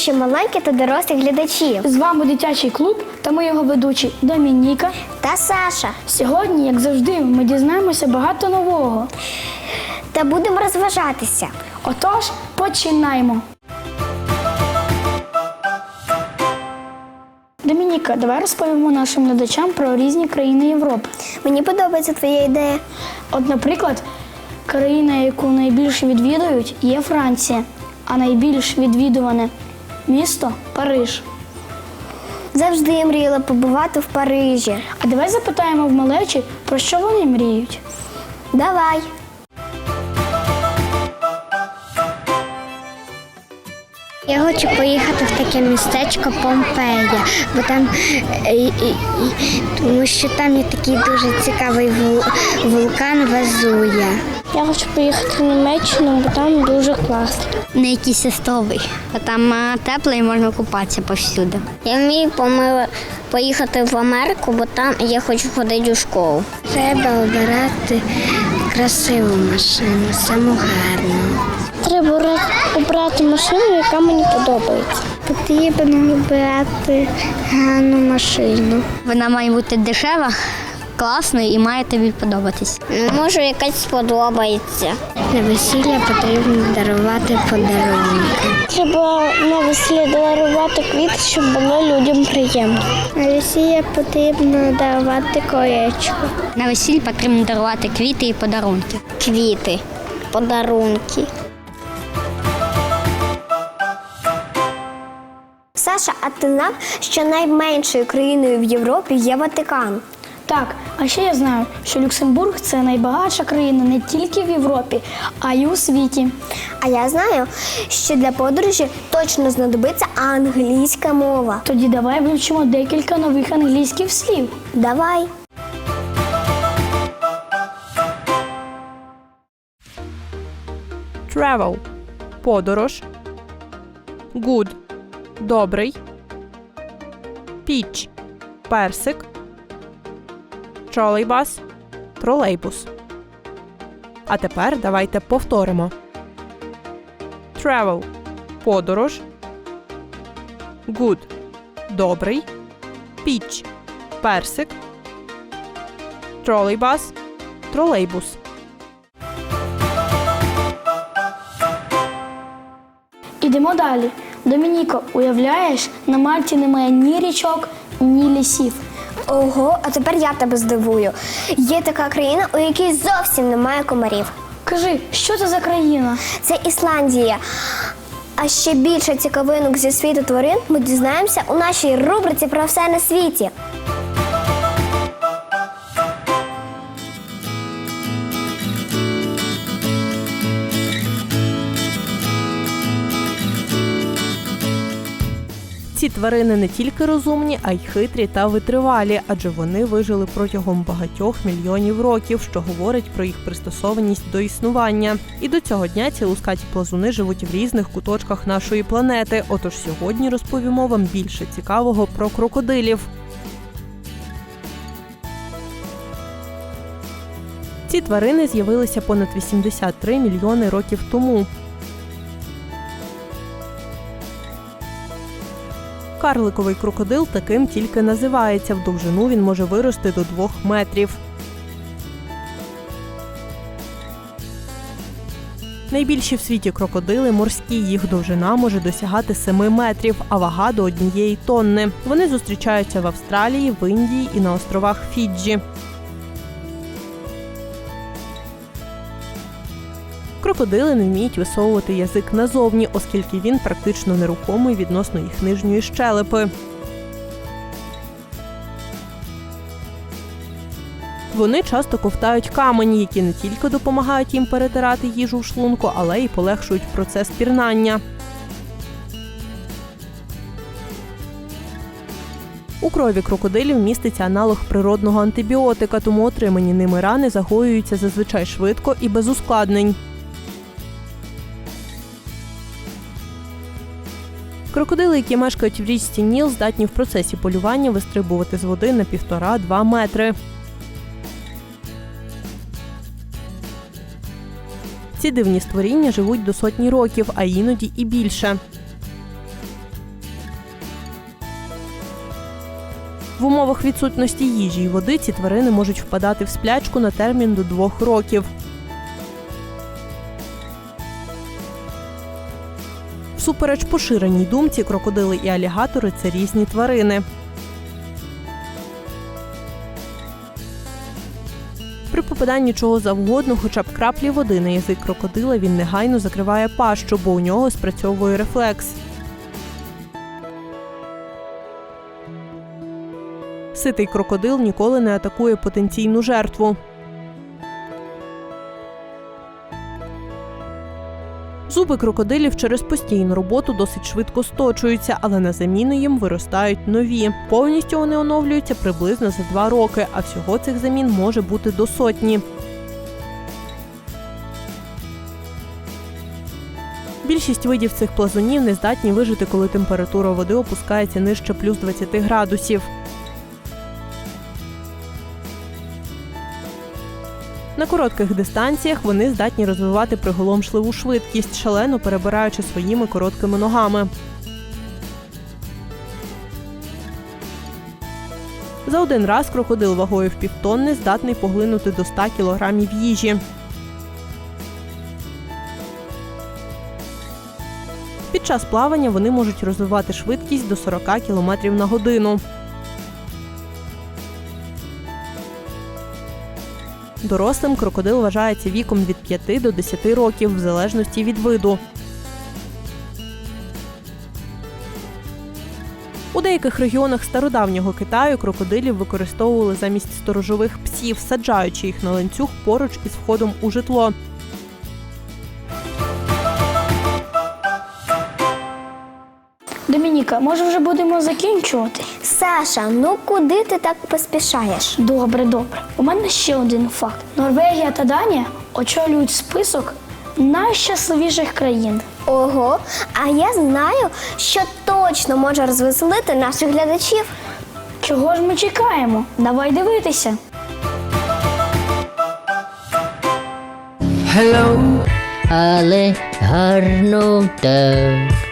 наші маленькі та дорослі глядачі З вами дитячий клуб та ми його ведучі Домініка. та Саша. Сьогодні, як завжди, ми дізнаємося багато нового. Та будемо розважатися. Отож, починаємо. Домініка, давай розповімо нашим глядачам про різні країни Європи. Мені подобається твоя ідея. От, наприклад, країна, яку найбільше відвідують, є Франція, а найбільш відвідуване місто Париж. Завжди я мріяла побувати в Парижі. А давай запитаємо в малечі, про що вони мріють. Давай. Я хочу поїхати в таке містечко Помпея, бо там е, тому що там є такий дуже цікавий вулкан Везуя. Я хочу поїхати в Німеччину, бо там дуже класно. На якийсь островий. А там тепло і можна купатися повсюди. Я вмію поїхати в Америку, бо там я хочу ходити у школу. Треба обирати красиву машину, саму гарну. Треба обрати машину, яка мені подобається. Потрібно обирати гарну машину. Вона має бути дешева, класною і має тобі подобатись. Може, якась сподобається. На весілля потрібно дарувати подарунки. Треба на весілля дарувати квіти, щоб було людям приємно. На весілля потрібно дарувати колечко. На весіль потрібно дарувати квіти і подарунки. Квіти, подарунки. Саша, а ти знав, що найменшою країною в Європі є Ватикан? Так, а ще я знаю, що Люксембург це найбагатша країна не тільки в Європі, а й у світі. А я знаю, що для подорожі точно знадобиться англійська мова. Тоді давай вивчимо декілька нових англійських слів. Давай. Travel – подорож. Good – добрий. Peach – персик. Trolley – тролейбус. А тепер давайте повторимо. Travel – подорож. Good – добрий. Peach – персик. Trolley – тролейбус. Ідемо далі. Домініко, уявляєш, на Мальті немає ні річок, ні лісів. Ого, а тепер я тебе здивую. Є така країна, у якій зовсім немає комарів. Кажи, що це за країна? Це Ісландія. А ще більше цікавинок зі світу тварин ми дізнаємося у нашій рубриці про все на світі. Ці тварини не тільки розумні, а й хитрі та витривалі, адже вони вижили протягом багатьох мільйонів років, що говорить про їх пристосованість до існування. І до цього дня ці лускаті плазуни живуть в різних куточках нашої планети. Отож сьогодні розповімо вам більше цікавого про крокодилів. Ці тварини з'явилися понад 83 мільйони років тому. Карликовий крокодил таким тільки називається. В довжину він може вирости до 2 метрів. Найбільші в світі крокодили морські. Їх довжина може досягати 7 метрів, а вага до однієї тонни. Вони зустрічаються в Австралії, в Індії і на островах Фіджі. Крокодили не вміють висовувати язик назовні, оскільки він практично нерухомий відносно їх нижньої щелепи. Вони часто ковтають камені, які не тільки допомагають їм перетирати їжу в шлунку, але й полегшують процес пірнання. У крові крокодилів міститься аналог природного антибіотика, тому отримані ними рани загоюються зазвичай швидко і без ускладнень. Крокодили, які мешкають в річці Ніл, здатні в процесі полювання вистрибувати з води на півтора-два метри. Ці дивні створіння живуть до сотні років, а іноді і більше. В умовах відсутності їжі й води ці тварини можуть впадати в сплячку на термін до двох років. Всупереч поширеній думці, крокодили і алігатори це різні тварини. При попаданні чого завгодно, хоча б краплі води на язик крокодила, він негайно закриває пащу, бо у нього спрацьовує рефлекс. Ситий крокодил ніколи не атакує потенційну жертву. Зуби крокодилів через постійну роботу досить швидко сточуються, але на заміну їм виростають нові. Повністю вони оновлюються приблизно за два роки, а всього цих замін може бути до сотні. Більшість видів цих плазунів не здатні вижити, коли температура води опускається нижче плюс 20 градусів. На коротких дистанціях вони здатні розвивати приголомшливу швидкість, шалено перебираючи своїми короткими ногами. За один раз крокодил вагою в півтонни здатний поглинути до 100 кілограмів їжі. Під час плавання вони можуть розвивати швидкість до 40 км на годину. Дорослим крокодил вважається віком від 5 до 10 років, в залежності від виду. У деяких регіонах стародавнього Китаю крокодилів використовували замість сторожових псів, саджаючи їх на ланцюг поруч із входом у житло. Домініка, може вже будемо закінчувати? Саша, ну куди ти так поспішаєш? Добре, добре. У мене ще один факт: Норвегія та Данія очолюють список найщасливіших країн. Ого, а я знаю, що точно може розвеселити наших глядачів. Чого ж ми чекаємо? Давай дивитися. Але гарно так,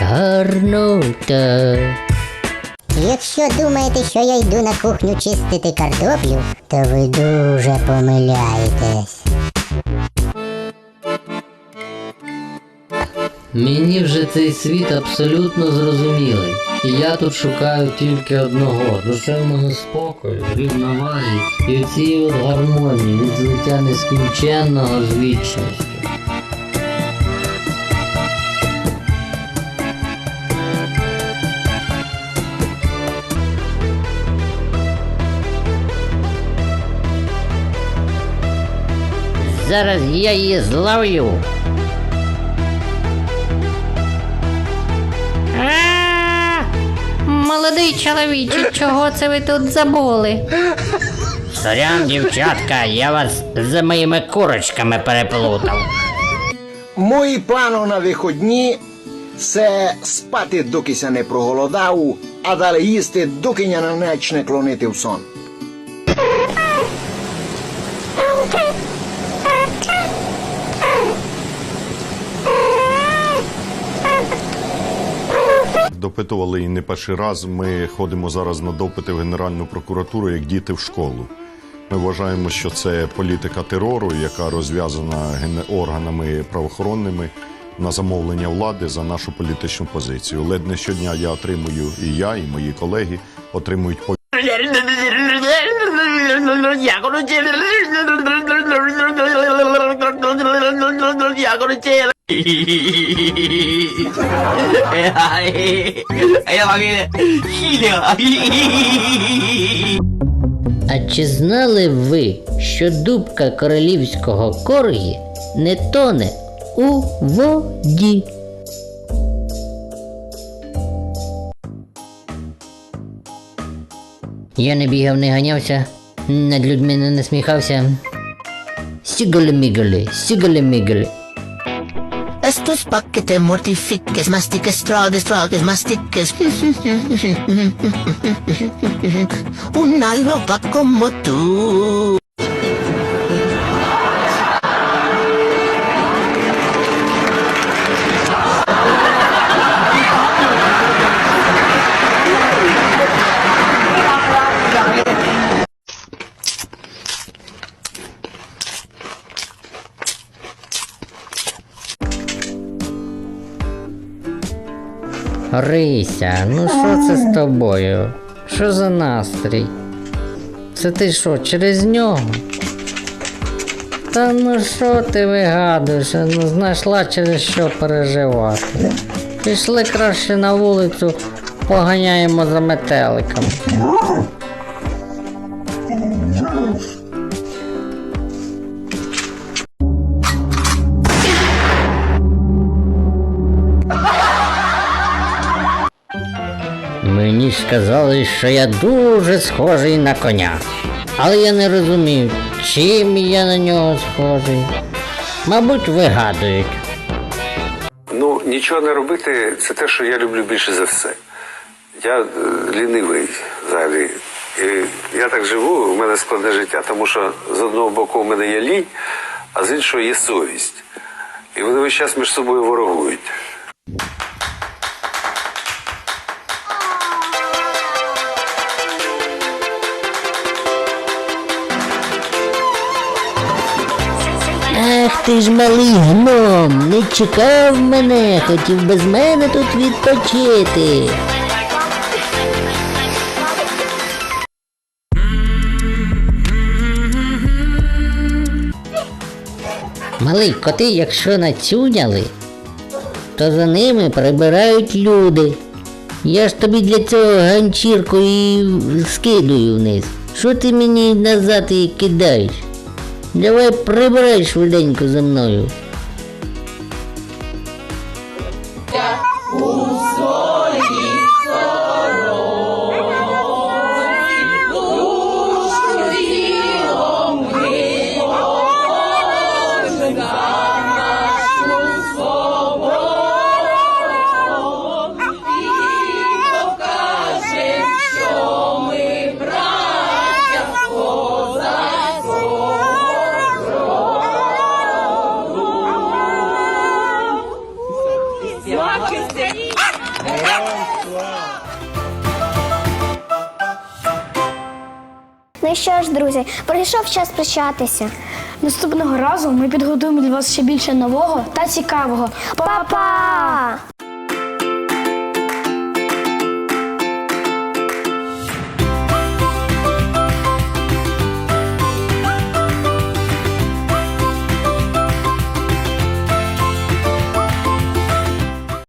гарно. Якщо думаєте, що я йду на кухню чистити картоплю, то ви дуже помиляєтесь. Мені вже цей світ абсолютно зрозумілий. І я тут шукаю тільки одного душевного спокою, рівноваги і цієї гармонії від злиття нескінченного з вічністю. Зараз я її зловлю. Молодий чоловіче, чого це ви тут забули? Сорян, дівчатка, я вас з моїми курочками переплутав. Мої плани на виходні це спати, докися не проголодав, а далі їсти, доки не почне клонити в сон. Допитували і не перший раз. Ми ходимо зараз на допити в Генеральну прокуратуру як діти в школу. Ми вважаємо, що це політика терору, яка розв'язана органами правоохоронними на замовлення влади за нашу політичну позицію. Ледь не щодня я отримую і я, і мої колеги отримують А чи знали ви, що дубка королівського коргі не тоне у воді? Я не бігав, не ганявся, над людьми не насміхався. Esto es pa' que te mortifiques, mastiques, tragues, tragues, mastiques. Un alba como tú. Рися, ну що це з тобою? Що за настрій? Це ти що, через нього? Та ну що ти вигадуєш? Ну знайшла через що переживати. Пішли краще на вулицю, поганяємо за метеликами. Мені сказали, що я дуже схожий на коня. Але я не розумію, чим я на нього схожий. Мабуть, вигадують. Ну, нічого не робити це те, що я люблю більше за все. Я е, лінивий взагалі. І я так живу, у мене складне життя, тому що з одного боку у мене є лінь, а з іншого є совість. І вони весь час між собою ворогують. Ах ти ж малий гном, не чекав мене, хотів без мене тут відпочити. Малий коти, якщо нацюняли, то за ними прибирають люди. Я ж тобі для цього ганчірку і скидую вниз. Що ти мені назад її кидаєш? Давай прибирай швиденько за мною. Ну що ж, друзі, прийшов час прощатися. Наступного разу ми підготуємо для вас ще більше нового та цікавого. Па-па!